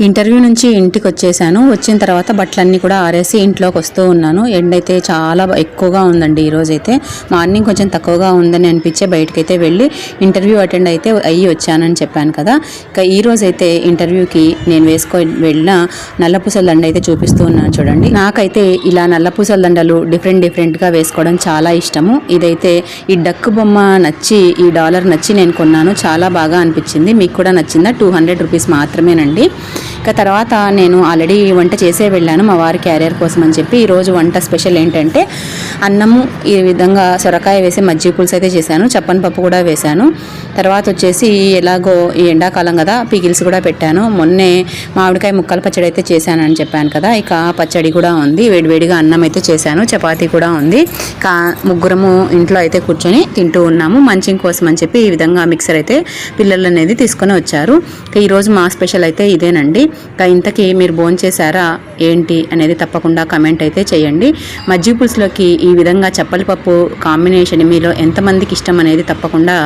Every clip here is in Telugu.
ఇంటర్వ్యూ నుంచి ఇంటికి వచ్చేసాను వచ్చిన తర్వాత బట్టలన్నీ కూడా ఆరేసి ఇంట్లోకి వస్తూ ఉన్నాను. ఎండ్ అయితే చాలా ఎక్కువగా ఉందండి ఈ అయితే మార్నింగ్ కొంచెం తక్కువగా ఉందని అనిపించే బయటకైతే వెళ్ళి ఇంటర్వ్యూ అటెండ్ అయితే అయ్యి వచ్చానని చెప్పాను కదా. ఇక ఈ రోజైతే అయితే ఇంటర్వ్యూకి నేను వేసుకొని వెళ్ళిన నల్లపూసల దండ అయితే చూపిస్తూ ఉన్నాను చూడండి. నాకైతే ఇలా నల్లపూసల దండలు డిఫరెంట్ డిఫరెంట్గా వేసుకోవడం చాలా ఇష్టము. ఇదైతే ఈ డక్కు బొమ్మ నచ్చి ఈ డాలర్ నచ్చి నేను కొన్నాను. చాలా బాగా అనిపించింది. మీకు కూడా నచ్చిందా? టూ హండ్రెడ్ రూపీస్ మాత్రమేనండి. ఇక తర్వాత నేను ఆల్రెడీ వంట చేసే వెళ్ళాను మా వారి క్యారియర్ కోసం అని చెప్పి. ఈరోజు వంట స్పెషల్ ఏంటంటే అన్నము ఈ విధంగా సొరకాయ వేసి మజ్జిగ పులుసు అయితే చేశాను చప్పని పప్పు కూడా వేశాను. తర్వాత వచ్చేసి ఎలాగో ఈ ఎండాకాలం కదా పిగిల్స్ కూడా పెట్టాను. మొన్నే మామిడికాయ ముక్కల పచ్చడి అయితే చేశానని చెప్పాను కదా ఇక పచ్చడి కూడా ఉంది. వేడివేడిగా అన్నం అయితే చేశాను చపాతీ కూడా ఉంది. కా ముగ్గురము ఇంట్లో అయితే కూర్చొని తింటూ ఉన్నాము. మంచింగ్ కోసం అని చెప్పి ఈ విధంగా మిక్సర్ అయితే పిల్లలు అనేది తీసుకొని వచ్చారు. ఈరోజు మా స్పెషల్ అయితే ఇదేనండి. ఇంతకీ మీరు భోజనం చేశారా? ఏంటి? అనేది తప్పకుండా కమెంట్ అయితే చేయండి. మజ్జిగ పులుసులోకి ఈ విధంగా చప్పల పప్పు కాంబినేషన్ మీలో ఎంతమందికి ఇష్టం అనేది తప్పకుండా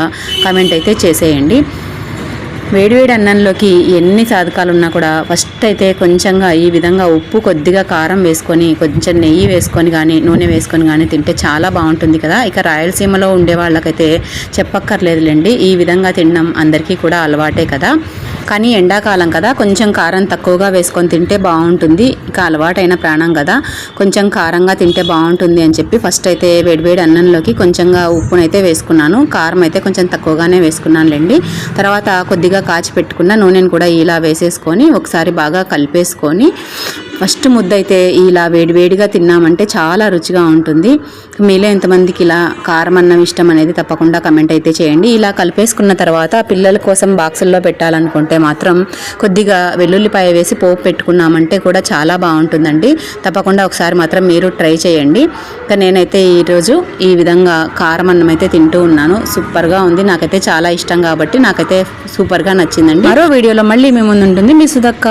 కమెంట్ అయితే చేసేయండి. వేడివేడి అన్నంలోకి ఎన్ని సాధకాలు ఉన్నా కూడా ఫస్ట్ అయితే కొంచెంగా ఈ విధంగా ఉప్పు కొద్దిగా కారం వేసుకొని కొంచెం నెయ్యి వేసుకొని కానీ నూనె వేసుకొని కానీ తింటే చాలా బాగుంటుంది కదా. ఇక రాయలసీమలో ఉండే వాళ్ళకైతే చెప్పక్కర్లేదులేండి. ఈ విధంగా తినడం అందరికీ కూడా అలవాటే కదా. కానీ ఎండాకాలం కదా కొంచెం కారం తక్కువగా వేసుకొని తింటే బాగుంటుంది. ఇక అలవాటైన ప్రాణం కదా కొంచెం కారంగా తింటే బాగుంటుంది అని చెప్పి ఫస్ట్ అయితే వేడివేడి అన్నంలోకి కొంచెంగా ఉప్పునైతే వేసుకున్నాను. కారం అయితే కొంచెం తక్కువగానే వేసుకున్నానులేండి. తర్వాత కొద్దిగా కాచి పెట్టుకున్న నూనెను కూడా ఇలా వేసేసుకొని ఒకసారి బాగా కలిపేసుకొని ఫస్ట్ ముద్ద అయితే ఇలా వేడివేడిగా తిన్నామంటే చాలా రుచిగా ఉంటుంది. మీలో ఎంతమందికి ఇలా కారం అన్నం ఇష్టం అనేది తప్పకుండా కమెంట్ అయితే చేయండి. ఇలా కలిపేసుకున్న తర్వాత పిల్లల కోసం బాక్సుల్లో పెట్టాలనుకుంటే మాత్రం కొద్దిగా వెల్లుల్లిపాయ వేసి పోపు పెట్టుకున్నామంటే కూడా చాలా బాగుంటుందండి. తప్పకుండా ఒకసారి మాత్రం మీరు ట్రై చేయండి. ఇంకా నేనైతే ఈరోజు ఈ విధంగా కారం అన్నం అయితే తింటూ ఉన్నాను. సూపర్గా ఉంది. నాకైతే చాలా ఇష్టం కాబట్టి నాకైతే సూపర్గా నచ్చిందండి. మరో వీడియోలో మళ్ళీ మీ ముందు ఉంటుంది. మీ సుధక్క.